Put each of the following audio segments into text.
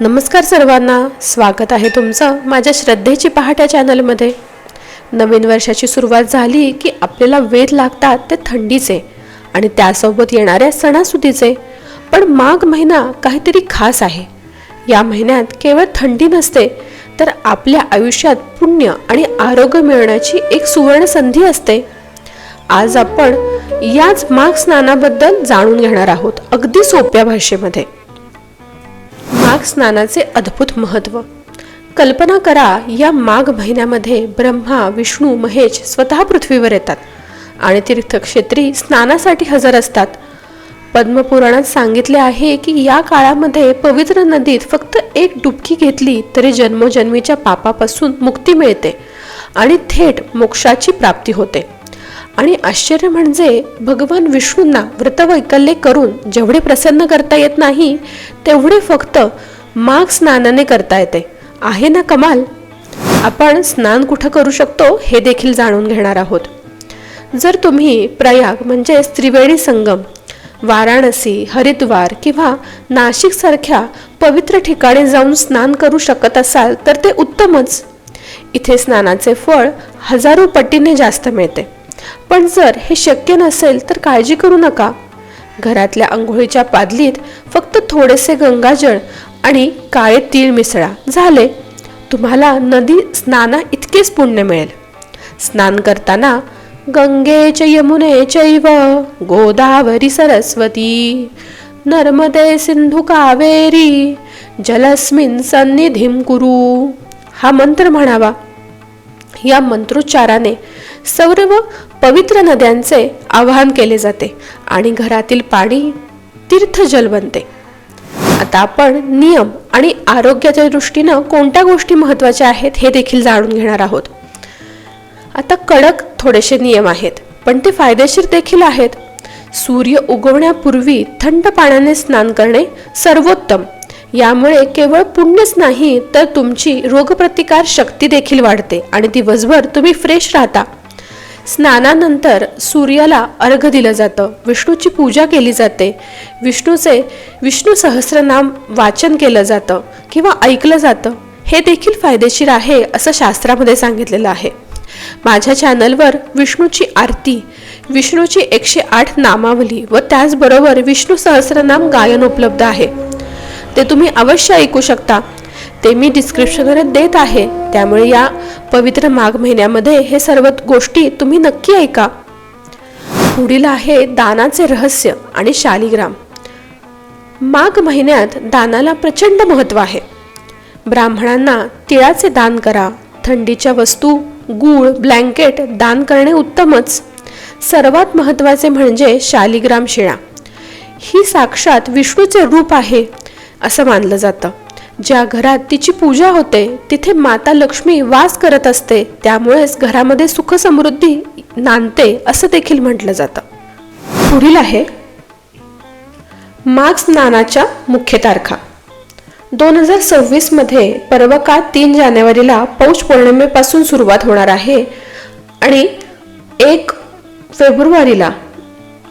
नमस्कार सर्वांना स्वागत आहे तुमचं माझ्या श्रद्धेची पहाट्या चॅनलमध्ये. नवीन वर्षाची सुरुवात झाली की आपल्याला वेध लागतात ते थंडीचे आणि त्यासोबत येणाऱ्या सणासुदीचे. पण माघ महिना काहीतरी खास आहे. या महिन्यात केवळ थंडी नसते तर आपल्या आयुष्यात पुण्य आणि आरोग्य मिळण्याची एक सुवर्ण संधी असते. आज आपण याच माघ स्नानाबद्दल जाणून घेणार आहोत अगदी सोप्या भाषेमध्ये. माघ स्नानाचे अद्भुत महत्त्व कल्पना करा या माघ महिन्यामध्ये ब्रह्मा विष्णू महेश स्वतः पृथ्वीवर येतात आणि तीर्थक्षेत्री स्नानासाठी हजर असतात. पद्मपुराणात सांगितले आहे की या काळामध्ये पवित्र नदीत फक्त एक डुबकी घेतली तरी जन्मोजन्मीच्या पापापासून मुक्ती मिळते आणि थेट मोक्षाची प्राप्ती होते. आणि आश्चर्य म्हणजे भगवान विष्णूंना व्रतवैकल्य करून जेवढे प्रसन्न करता येत नाही तेवढे फक्त माघ स्नानाने करता येते. आहे ना कमाल? आपण स्नान कुठं करू शकतो हे देखील जाणून घेणार आहोत. जर तुम्ही प्रयाग म्हणजे त्रिवेणी संगम वाराणसी हरिद्वार किंवा नाशिक सारख्या पवित्र ठिकाणी जाऊन स्नान करू शकत असाल तर ते उत्तमच. इथे स्नानाचे फळ हजारो पटीने जास्त मिळते. पण जर हे शक्य नसेल तर काळजी करू नका. घरातल्या आंघोळीच्या पादलीत फक्त थोडेसे गंगाजळ आणि काळे तीळ मिसळा. झाले. तुम्हाला नदी स्नाना इतकेच पुण्य मिळेल. स्नान करताना गंगे च यमुने चैव गोदावरी सरस्वती नर्मदे सिंधू कावेरी जलस्मिन सन्निधिम कुरु. हा मंत्र म्हणावा. या मंत्रोच्चाराने सर्व पवित्र नद्यांचे आवाहन केले जाते आणि घरातील पाणी तीर्थजल बनते. आता आपण नियम आणि आरोग्याच्या दृष्टीनं कोणत्या गोष्टी महत्त्वाच्या आहेत हे देखील जाणून घेणार आहोत. आता कडक थोडेसे नियम आहेत पण ते फायदेशीर देखील आहेत. सूर्य उगवण्यापूर्वी थंड पाण्याने स्नान करणे सर्वोत्तम. यामुळे केवळ पुण्यच नाही तर तुमची रोगप्रतिकार शक्ती देखील वाढते आणि दिवसभर तुम्ही फ्रेश राहता. स्नानानंतर सूर्याला अर्घ दिलं जातं. विष्णूची पूजा केली जाते. विष्णूचे विष्णू सहस्रनाम वाचन केलं जातं किंवा ऐकलं जातं. हे देखील फायदेशीर आहे असं शास्त्रामध्ये सांगितलेलं आहे. माझ्या चॅनलवर विष्णूची आरती विष्णूची एकशे आठ नामावली व त्याचबरोबर विष्णू सहस्रनाम गायन उपलब्ध आहे. ते तुम्ही अवश्य ऐकू शकता. ते मी डिस्क्रिप्शनवर देत आहे. त्यामुळे या पवित्र माघ महिन्यामध्ये हे सर्व गोष्टी तुम्ही नक्की ऐका. पुढील आहे दानाचे रहस्य आणि शालिग्राम. माघ महिन्यात दानाला प्रचंड महत्त्व आहे. ब्राह्मणांना तिळाचे दान करा थंडीच्या वस्तू गूळ ब्लँकेट दान करणे उत्तमच. सर्वात महत्त्वाचे म्हणजे शालिग्राम शिळा. ही साक्षात विष्णूचे रूप आहे असं मानलं जातं. ज्या घरात तिची पूजा होते तिथे माता लक्ष्मी वास करत असते त्यामुळेच घरामध्ये सुख समृद्धी नांदते असं देखील म्हटलं जातं. पुढील आहे माघ स्नानाच्या मुख्य तारखा. दोन हजार सव्वीसमध्ये पर्वका तीन जानेवारीला पौष पौर्णिमेपासून सुरुवात होणार आहे आणि एक फेब्रुवारीला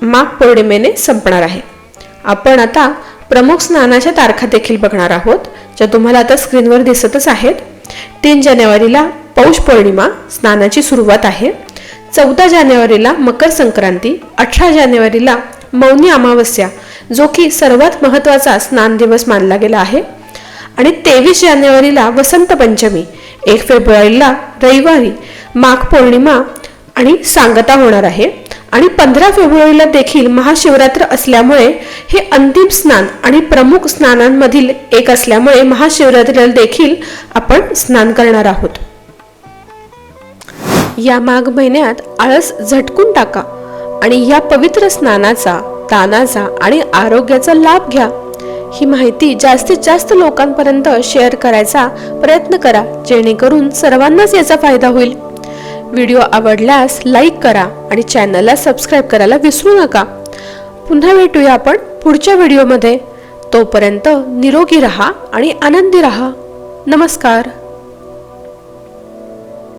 माघ पौर्णिमेने संपणार आहे. आपण आता प्रमुख स्नानाच्या तारखा देखील बघणार आहोत ज्या तुम्हाला आता स्क्रीनवर दिसतच आहेत. तीन जानेवारीला पौष पौर्णिमा स्नानाची सुरुवात आहे. चौदा जानेवारीला मकर संक्रांती अठरा जानेवारीला मौनी अमावस्या जो की सर्वात महत्त्वाचा स्नान दिवस मानला गेला आहे. आणि तेवीस जानेवारीला वसंत पंचमी एक फेब्रुवारीला रविवारी माघ पौर्णिमा आणि सांगता होणार आहे. आणि पंधरा फेब्रुवारीला देखील महाशिवरात्र असल्यामुळे हे अंतिम स्नान आणि प्रमुख स्नानांमधील एक असल्यामुळे महाशिवरात्रीला देखील आपण स्नान करणार आहोत. या माघ महिन्यात आळस झटकून टाका आणि या पवित्र स्नानाचा दानाचा आणि आरोग्याचा लाभ घ्या. ही माहिती जास्तीत जास्त लोकांपर्यंत शेअर करायचा प्रयत्न करा जेणेकरून सर्वांनाच याचा फायदा होईल. व्हिडिओ आवडल्यास लाईक करा आणि चॅनलला सबस्क्राईब करायला विसरू नका. पुन्हा भेटूया आपण पुढच्या व्हिडिओमध्ये. तोपर्यंत निरोगी रहा आणि आनंदी रहा. नमस्कार.